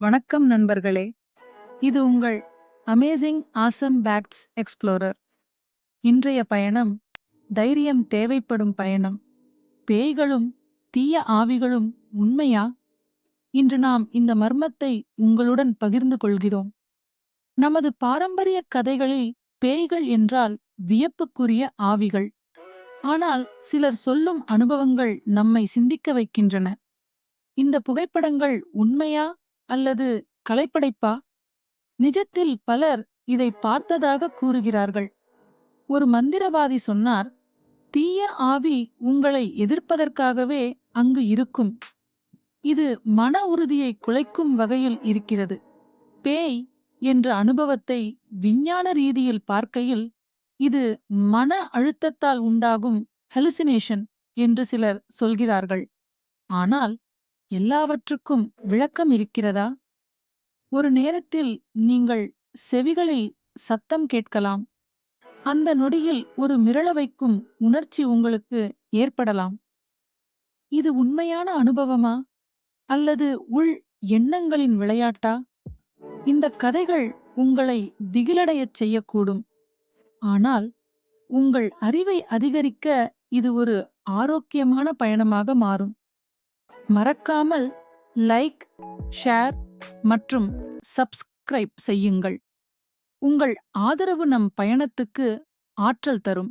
வணக்கம் நண்பர்களே. இது உங்கள் அமேசிங் ஆசம் பேக்ட்ஸ் எக்ஸ்ப்ளோரர் இன்றைய பயணம் தைரியம் தேவைப்படும் பயணம். பேய்களும் தீய ஆவிகளும் உண்மையா? இன்று நாம் இந்த மர்மத்தை உங்களுடன் பகிர்ந்து கொள்கிறோம். நமது பாரம்பரிய கதைகளில் பேய்கள் என்றால் வியப்புக்குரிய ஆவிகள். ஆனால் சிலர் சொல்லும் அனுபவங்கள் நம்மை சிந்திக்க வைக்கின்றன. இந்த புகைப்படங்கள் உண்மையா? அல்லது கலைப்படைப்பா? நிஜத்தில் பலர் இதை பார்த்ததாக கூறுகிறார்கள். ஒரு மந்திரவாதி சொன்னார் தீய ஆவி உங்களை எதிர்ப்பதற்காகவே அங்கு இருக்கும். இது மன உறுதியை குலைக்கும் வகையில் இருக்கிறது. பேய் என்ற அனுபவத்தை விஞ்ஞான ரீதியில் பார்க்கையில் இது மன அழுத்தத்தால் உண்டாகும் ஹெலுசினேஷன் என்று சிலர் சொல்கிறார்கள். ஆனால் எல்லாவற்றுக்கும் விளக்கம் இருக்கிறதா? ஒரு நேரத்தில் நீங்கள் செவிகளில் சத்தம் கேட்கலாம். அந்த நொடியில் ஒரு மிரள வைக்கும் உணர்ச்சி உங்களுக்கு ஏற்படலாம். இது உண்மையான அனுபவமா? அல்லது உள் எண்ணங்களின் விளையாட்டா? இந்த கதைகள் உங்களை திகிலடையச் செய்யக்கூடும். ஆனால் உங்கள் அறிவை அதிகரிக்க இது ஒரு ஆரோக்கியமான பயணமாக மாறும். மறக்காமல் லைக் ஷேர் மற்றும் சப்ஸ்கிரைப் செய்யுங்கள். உங்கள் ஆதரவு நம் பயணத்துக்கு ஆற்றல் தரும்.